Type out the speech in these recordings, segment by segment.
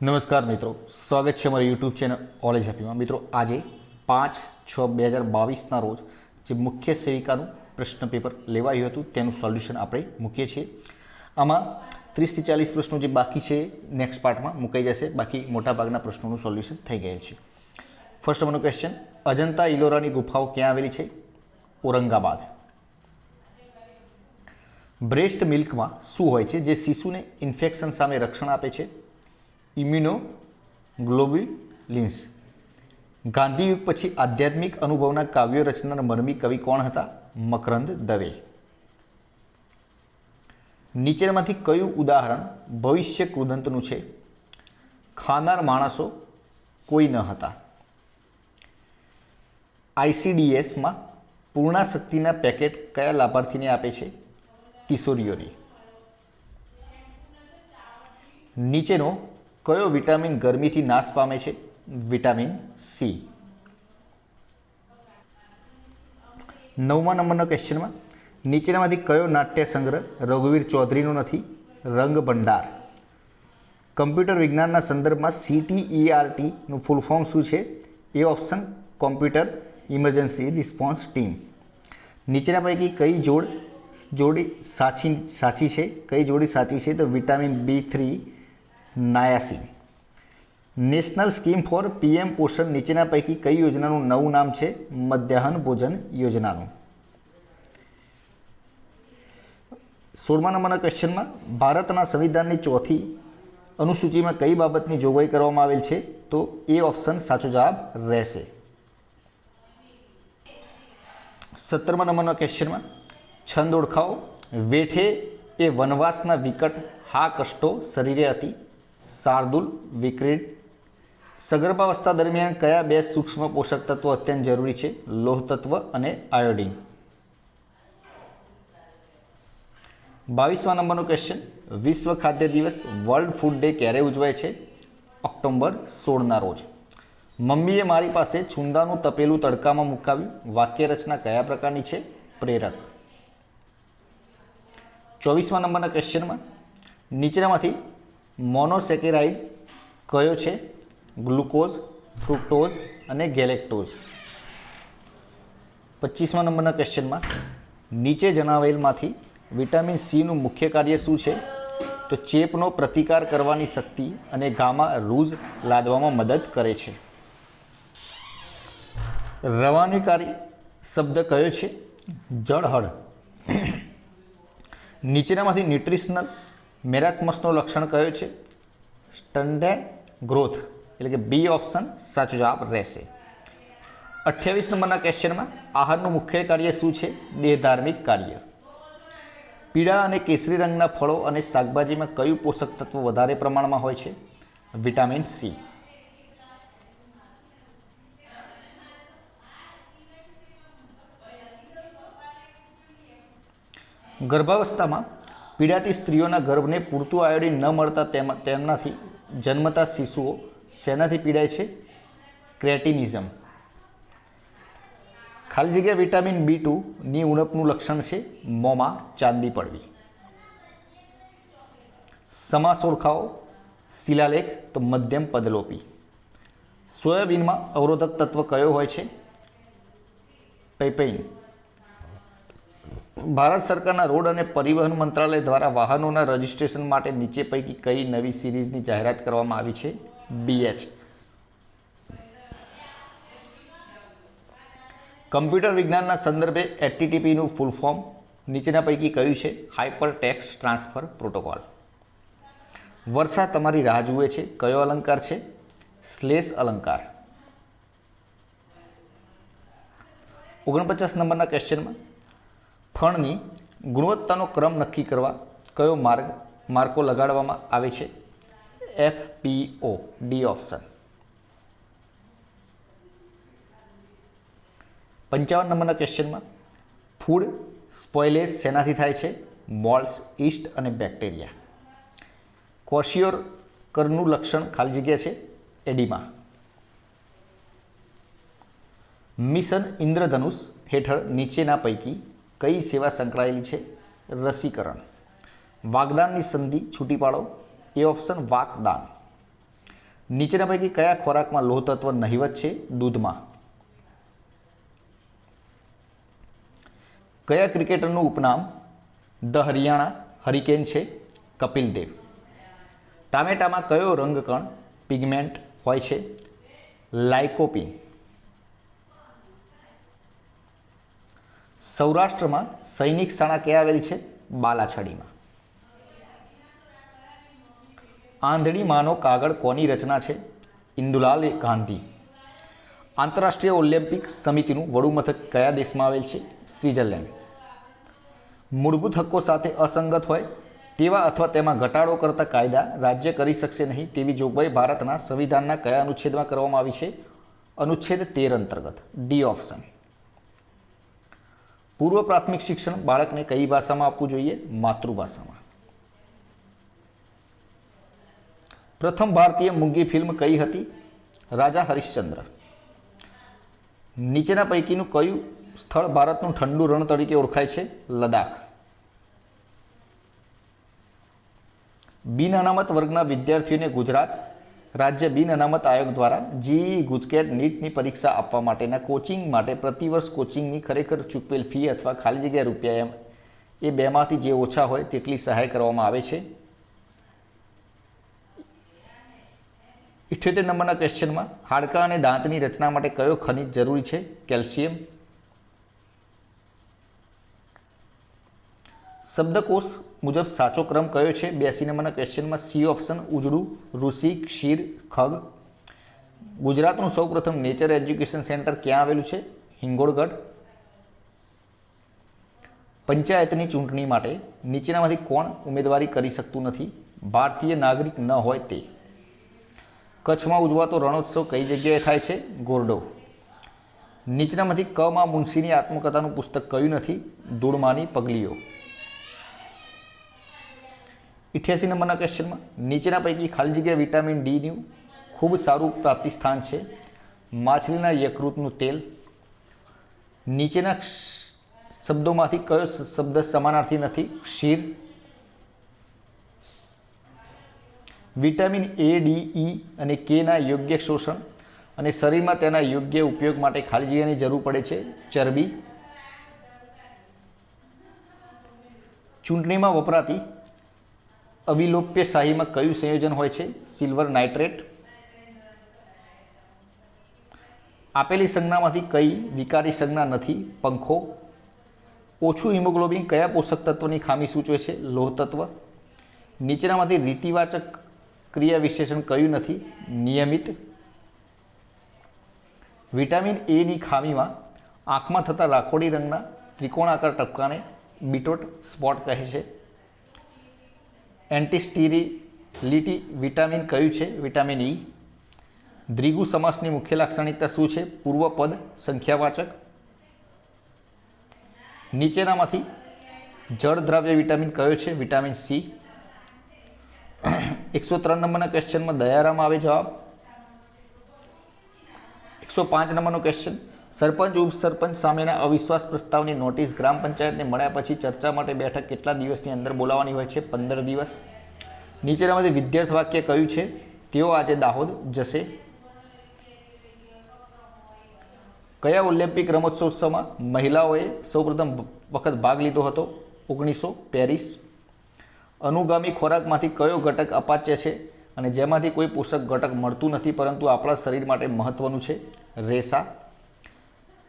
નમસ્કાર મિત્રો. સ્વાગત છે અમારી યુટ્યુબ ચેનલ ઓલેજ હેપીમાં મિત્રો, આજે પાંચ છ બે હજાર બાવીસના રોજ જે મુખ્ય સેવિકાનું પ્રશ્ન પેપર લેવાયું હતું, તેનું સોલ્યુશન આપણે મૂકીએ છીએ. આમાં ત્રીસથી ચાલીસ પ્રશ્નો જે બાકી છે નેક્સ્ટ પાર્ટમાં મુકાઈ જશે. બાકી મોટાભાગના પ્રશ્નોનું સોલ્યુશન થઈ ગયેલ છે. ફર્સ્ટ નંબરનો ક્વેશ્ચન અજંતા ઇલોરાની ગુફાઓ ક્યાં આવેલી છે? ઔરંગાબાદ. બ્રેસ્ટ મિલ્કમાં શું હોય છે? જે શિશુને ઇન્ફેક્શન સામે રક્ષણ આપે છે? ઇમ્યુનોગ્લોબ્યુલિન્સ ગાંધીયુગ પછી આધ્યાત્મિક અનુભવના કાવ્યો રચનાર મરમી કવિ કોણ હતા? મકરંદ દવે. નીચેનામાંથી કયું ઉદાહરણ ભવિષ્ય કૃદંતનું છે? ખાનાર માણસો કોઈ ન હતા. આઈસીડીએસમાં પૂર્ણાશક્તિના પેકેટ કયા લાભાર્થીને આપે છે? કિશોરીઓને. નીચેનો કયો વિટામિન ગરમીથી નાશ પામે છે? Vitamin C. નવમા નંબરના ક્વેશ્ચનમાં, નીચેનામાંથી કયો નાટ્ય સંગ્રહ રઘુવીર ચૌધરીનો નથી? રંગ ભંડાર કમ્પ્યુટર વિજ્ઞાનના સંદર્ભમાં સીટીઈઆરટીનું ફૂલ ફોર્મ શું છે? A option computer emergency response team. નીચેના પૈકી કઈ જોડ, જોડી સાચી સાચી છે? કઈ જોડી સાચી છે? તો vitamin B three niacin national scheme for PM Poshan નીચેના પૈકી કઈ યોજનાનું નવું નામ છે? મધ્યાહન ભોજન યોજનાનું. સોળમા નંબરના ક્વેશ્ચનમાં, ભારતના સંવિધાનની ચોથી અનુસૂચિમાં કઈ બાબતની જોગવાઈ કરવામાં આવેલ છે? તો એ ઓપ્શન સાચો જવાબ રહેશે. સત્તરમા નંબરના ક્વેશ્ચનમાં, છંદ ઓળખાવો. વેઠે એ વનવાસના વિકટ, હા, કષ્ટો શરીરે હતી. શાર્દુલ, વિક્રીડ. સગર્ભાવસ્થા દરમિયાન કયા બે સૂક્ષ્મ પોષક તત્વો અત્યંત જરૂરી છે? લોહ તત્વ અને આયોડિન. બાવીસમા નંબરનો ક્વેશ્ચન વિશ્વ ખાદ્ય દિવસ વર્લ્ડ ફૂડ ડે ક્યારે ઉજવાય છે? ઓક્ટોબર સોળના રોજ. મમ્મીએ મારી પાસે છુંદાનું તપેલું તડકામાં મુકાવ્યું. વાક્ય રચના કયા પ્રકારની છે? પ્રેરક. ચોવીસમા નંબરના ક્વેશ્ચનમાં નીચેનામાંથી મોનોસેકેરાઇડ કયો છે? ગ્લુકોઝ, ફ્રુક્ટોઝ અને ગેલેક્ટોઝ. પચીસમા નંબરના ક્વેશ્ચનમાં નીચે જણાવેલમાંથી વિટામિન સીનું મુખ્ય કાર્ય શું છે? તો ચેપનો પ્રતિકાર કરવાની શક્તિ અને ગામાં રૂઝ લાદવામાં મદદ કરે છે. રવાનીકારી શબ્દ કયો છે? જળહળ. નીચેનામાંથી ન્યુટ્રિશનલ મેરાસ્મસનો લક્ષણ કયો છે? સ્ટન્ડર્ડ ગ્રોથ એટલે કે બી ઓપ્શન સાચો જવાબ રહેશે. અઠ્યાવીસ નંબરના ક્વેશ્ચનમાં આહારનું મુખ્ય કાર્ય શું છે? દેહધાર્મિક કાર્ય. પીળા અને કેસરી રંગના ફળો અને શાકભાજીમાં કયું પોષક તત્વ વધારે પ્રમાણમાં હોય છે? વિટામિન સી ગર્ભાવસ્થામાં પીડાતી સ્ત્રીઓના ગર્ભને પૂરતું આયોડિન ન મળતા તેમ- તેમનાથી જન્મતા શિશુઓ શેનાથી પીડાય છે? ક્રેટિનિઝમ. ખાલી જગ્યા વિટામિન બી ટુની ઉણપનું લક્ષણ છે મોંમાં ચાંદી પડવી. સમાસ ઓળખાવો શિલાલેખ તો મધ્યમ પદલોપી. સોયાબીનમાં અવરોધક તત્વ કયો હોય છે? પૈપેઇન. ભારત સરકારના રોડ અને પરિવહન મંત્રાલય દ્વારા વાહનોના રજિસ્ટ્રેશન માટે નીચે પૈકી કઈ નવી સિરીઝની જાહેરાત કરવામાં આવી છે? બીએચ કમ્પ્યુટર વિજ્ઞાનના સંદર્ભે એચટીટીપીનું ફૂલ ફોર્મ નીચેના પૈકી કયું છે? હાઇપર ટેક્સ ટ્રાન્સફર પ્રોટોકોલ વર્ષા તમારી રાહ જુએ છે? કયો અલંકાર છે? શ્લેષ અલંકાર. ઓગણપચાસ નંબરના ક્વેશ્ચનમાં ફળની ગુણવત્તાનો ક્રમ નક્કી કરવા કયો માર્ગ માર્કો લગાડવામાં આવે છે? F P O D option પંચાવન નંબરના ક્વેશ્ચનમાં, ફૂડ સ્પોઇલેસ શેનાથી થાય છે? મોલ્સ, ઈસ્ટ અને બેક્ટેરિયા. કોશિયોર કરનું લક્ષણ ખાલી જગ્યા છે? એડિમા. મિશન ઇન્દ્રધનુષ હેઠળ નીચેના પૈકી કઈ સેવા સંકળાયેલી છે? રસીકરણ. વાગદાનની સંધિ છૂટી પાડો. એ ઓપ્શન વાકદાન નીચેના પૈકી કયા ખોરાકમાં લોહ તત્વ નહિવત છે? દૂધમાં. કયા ક્રિકેટરનું ઉપનામ ધ હરિયાણા હરિકેન છે? કપિલ દેવ. ટામેટામાં કયો રંગકણ પિગમેન્ટ હોય છે? લાઇકોપિન સૌરાષ્ટ્રમાં સૈનિક શાળા ક્યાં આવેલી છે? બાલાછડીમાં. આંધળીમાંનો કાગળ કોની રચના છે? ઇન્દુલાલ ગાંધી. આંતરરાષ્ટ્રીય ઓલિમ્પિક સમિતિનું વડું મથક કયા દેશમાં આવેલ છે? સ્વિટ્ઝરલેન્ડ. મૂળભૂત હક્કો સાથે અસંગત હોય તેવા અથવા તેમાં ઘટાડો કરતા કાયદા રાજ્ય કરી શકશે નહીં તેવી જોગવાઈ ભારતના સંવિધાનના કયા અનુચ્છેદમાં કરવામાં આવી છે? અનુચ્છેદ તેર અંતર્ગત. ડી ઓપ્શન પૂર્વ પ્રાથમિક શિક્ષણ બાળકને કઈ ભાષામાં આપવું જોઈએ? માતૃભાષામાં. પ્રથમ ભારતીય મૂંગી ફિલ્મ કઈ હતી? રાજા હરિશ્ચંદ્ર. નીચેના પૈકીનું કયું સ્થળ ભારતનું ઠંડુ રણ તરીકે ઓળખાય છે? લદાખ. બિન અનામત વર્ગના વિદ્યાર્થીઓને ગુજરાત રાજ્ય બિન અનામત આયોગ દ્વારા જીઈ ગુજકેટ નીટની પરીક્ષા આપવા માટેના કોચિંગ માટે પ્રતિવર્ષ કોચિંગની ખરેખર ચૂકવેલ ફી અથવા ખાલી જગ્યા રૂપિયા એમ. એ બેમાંથી જે ઓછા હોય તેટલી સહાય કરવામાં આવે છે. ઇઠ્યોતેર નંબરના ક્વેશ્ચનમાં હાડકાં અને દાંતની રચના માટે કયો ખનિજ જરૂરી છે? કેલ્શિયમ શબ્દકોશ મુજબ સાચો ક્રમ કયો છે? બ્યાસી નંબરના ક્વેશ્ચનમાં સી ઓપ્શન, ઉજળું, ઋષિ, ક્ષીર, ખગ. ગુજરાતનું સૌપ્રથમ નેચર એજ્યુકેશન સેન્ટર ક્યાં આવેલું છે? હિંગોળગઢ. પંચાયતની ચૂંટણી માટે નીચેનામાંથી કોણ ઉમેદવારી કરી શકતું નથી? ભારતીય નાગરિક ન હોય તે. કચ્છમાં ઉજવાતો રણોત્સવ કઈ જગ્યાએ થાય છે? ગોરડો. નીચેનામાંથી કમાં મુનશીની આત્મકથાનું પુસ્તક કયું નથી? ધૂળમાની પગલીઓ. ઇઠ્યાસી નંબરના ક્વેશ્ચનમાં નીચેના પૈકી ખાલી જગ્યા વિટામિન ડીનું ખૂબ સારું પ્રાપ્તિ સ્થાન છે. માછલીના યકૃતનું તેલ. નીચેના શબ્દોમાંથી કયો શબ્દ સમાનાર્થી નથી? ક્ષીર. વિટામિન એ, ડી, ઈ અને કેના યોગ્ય શોષણ અને શરીરમાં તેના યોગ્ય ઉપયોગ માટે ખાલી જગ્યાની જરૂર પડે છે. ચરબી. ચૂંટણીમાં વપરાતી અવિલોપ્ય શાહીમાં કયું સંયોજન હોય છે? Silver nitrate. આપેલી સંજ્ઞામાંથી કઈ વિકારી સંજ્ઞા નથી? પંખો. ઓછું હિમોગ્લોબિન કયા પોષક તત્વની ખામી સૂચવે છે? લોહ તત્વ. નીચેનામાંથી રીતિવાચક ક્રિયા વિશેષણ કયું નથી? નિયમિત. વિટામિન એની ખામીમાં આંખમાં થતા રાખોડી રંગના ત્રિકોણાકાર ટપકાને બીટોટ સ્પોટ કહે છે. એન્ટીસ્ટીરિલિટી વિટામિન કયું છે? Vitamin E. દ્રિગુ સમાસની મુખ્ય લાક્ષણિકતા શું છે? પૂર્વપદ સંખ્યાવાચક. નીચેનામાંથી જળદ્રાવ્ય વિટામિન કયો છે? Vitamin C. એકસો ત્રણ નંબરના ક્વેશ્ચનમાં દયારામ આવે જવાબ. એકસો પાંચ નંબરનો ક્વેશ્ચન. સરપંચ, ઉપસરપંચ સામેના અવિશ્વાસ પ્રસ્તાવની નોટિસ ગ્રામ પંચાયતને મળ્યા પછી ચર્ચા માટે બેઠક કેટલા દિવસની અંદર બોલાવવાની હોય છે? પંદર દિવસ. નીચેનામાંથી વિદ્યાર્થ વાક્ય કયું છે? તેઓ આજે દાહોદ જશે. કયા ઓલિમ્પિક રમતોત્સવમાં મહિલાઓએ સૌપ્રથમ વખત ભાગ લીધો હતો? ઓગણીસો પેરિસ. અનુગામી ખોરાકમાંથી કયો ઘટક અપાચ્ય છે? અને જેમાંથી કોઈ પોષક ઘટક મળતું નથી, પરંતુ આપણા શરીર માટે મહત્વનું છે? રેસા.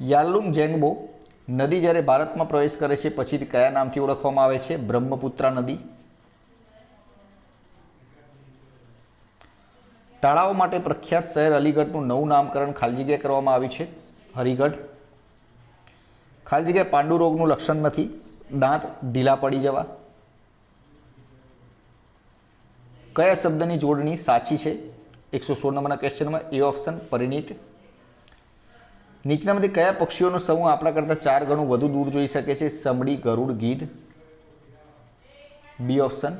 યાલુંગ જેંગબો નદી જ્યારે ભારતમાં પ્રવેશ કરે છે, પછી કયા નામથી ઓળખવામાં આવે છે? બ્રહ્મપુત્રા નદી. તળાવ માટે પ્રખ્યાત શહેર અલીગઢનું નવું નામકરણ ખાલી કરવામાં આવ્યું છે, હરિગઢ. ખાલી જગ્યા પાંડુ રોગનું લક્ષણ નથી, દાંત ઢીલા પડી જવા. કયા શબ્દની જોડણી સાચી છે? એકસો સોળ નંબરના ક્વેશ્ચનમાં એ ઓપ્શન પરિણીત નીચેનામાંથી કયા પક્ષીઓનો સમૂહ આપણા કરતાં ચાર ગણું વધુ દૂર જોઈ શકે છે? સમડી, ગરુડ, ગીધ. બી ઓપ્શન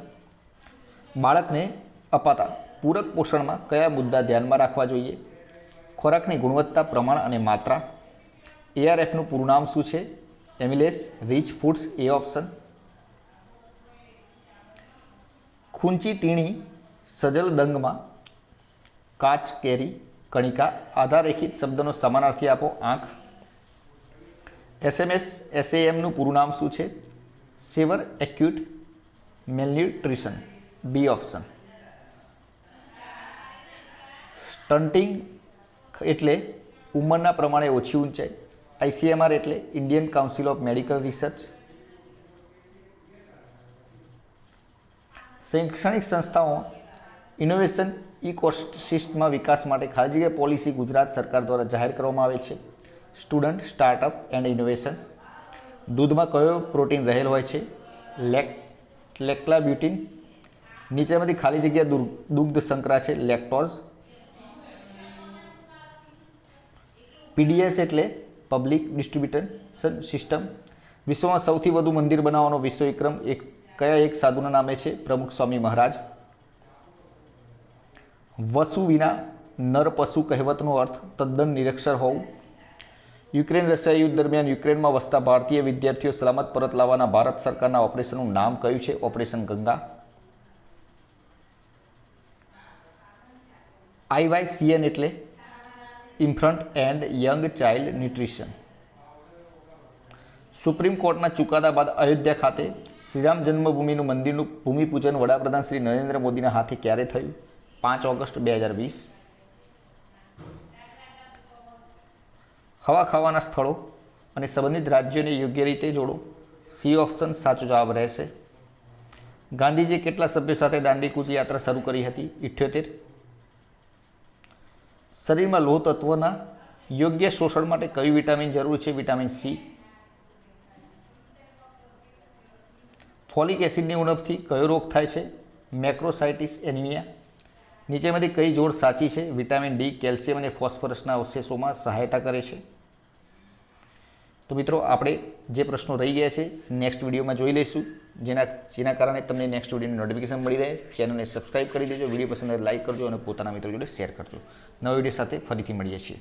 બાળકને અપાતા પૂરક પોષણમાં કયા મુદ્દા ધ્યાનમાં રાખવા જોઈએ? ખોરાકની ગુણવત્તા, પ્રમાણ અને માત્રા. એઆરએફનું પૂરું નામ શું છે? Amylase, rich foods A option ખૂંચી તીણી સજલ, દંગમાં. કાચ, કેરી. કણિકા, આધારરેખિત શબ્દનો સમાનાર્થી આપો આંખ એસએમએસ એસએએમનું પૂરું નામ શું છે? સેવર, એક્યુટ, મેલન્યુટ્રિશન, બી ઓપ્શન. સ્ટન્ટિંગ એટલે ઉંમરના પ્રમાણે ઓછી ઊંચાઈ. આઈસીએમઆર એટલે Indian council of medical research. શૈક્ષણિક સંસ્થાઓ ઇનોવેશન ઇકોસિસ્ટમાં વિકાસ માટે ખાલી જગ્યાએ પોલિસી ગુજરાત સરકાર દ્વારા જાહેર કરવામાં આવે છે. Student, startup and innovation. દૂધમાં કયો પ્રોટીન રહેલ હોય છે? લેક, લેક્લાબ્યુટીન. નીચેમાંથી ખાલી જગ્યા દુગ્ધ સંકરા છે, લેક્ટોઝ. પીડીએસ એટલે પબ્લિક ડિસ્ટ્રીબ્યુટન સિસ્ટમ. વિશ્વમાં સૌથી વધુ મંદિર બનાવવાનો વિશ્વ વિક્રમ એક, કયા એક સાધુના નામે છે? પ્રમુખ સ્વામી મહારાજ. વસુ વિના નર પશુ કહેવતનો અર્થ તદ્દન નિરક્ષર હોવું. યુક્રેન રશિયા યુદ્ધ દરમિયાન યુક્રેનમાં વસતા ભારતીય વિદ્યાર્થીઓ સલામત પરત લાવવાના ભારત સરકારના ઓપરેશનનું નામ કયું છે, ઓપરેશન ગંગા. આઈવાયસીએન એટલે infant and young child nutrition. Supreme કોર્ટના ચુકાદા બાદ અયોધ્યા ખાતે શ્રીરામ જન્મભૂમિનું મંદિરનું ભૂમિપૂજન વડાપ્રધાન શ્રી નરેન્દ્ર મોદીના હાથે ક્યારે થયું? પાંચ ઓગસ્ટ બે હજાર વીસ. હવા ખાવાના સ્થળો અને સંબંધિત રાજ્યોને યોગ્ય રીતે જોડો. સી ઓપ્શન સાચો જવાબ રહેશે. ગાંધીજીએ કેટલા સભ્યો સાથે દાંડીકૂચ યાત્રા શરૂ કરી હતી? ઇઠ્યોતેર. શરીરમાં લોહ તત્વના યોગ્ય શોષણ માટે કયું વિટામિન જરૂર છે? Vitamin C. ફોલિક એસિડની ઉણપથી કયો રોગ થાય છે? મેક્રોસાઇટિસ, એનિમિયા. નીચેમાંથી કઈ જોડ સાચી છે? વિટામિન ડી, કેલ્શિયમ અને ફોસ્ફરસના અવશેષોમાં સહાયતા કરે છે. તો મિત્રો, આપણે જે પ્રશ્નો રહી ગયા છે, નેક્સ્ટ વિડીયોમાં જોઈ લઈશું. જેના જેના કારણે તમને નેક્સ્ટ વિડીયોની નોટિફિકેશન મળી રહે. ચેનલને સબસ્ક્રાઈબ કરી દેજો, વીડિયો પસંદ લાઇક કરજો અને પોતાના મિત્રો જોડે શેર કરજો. નવા વીડિયો સાથે ફરીથી મળીએ છીએ.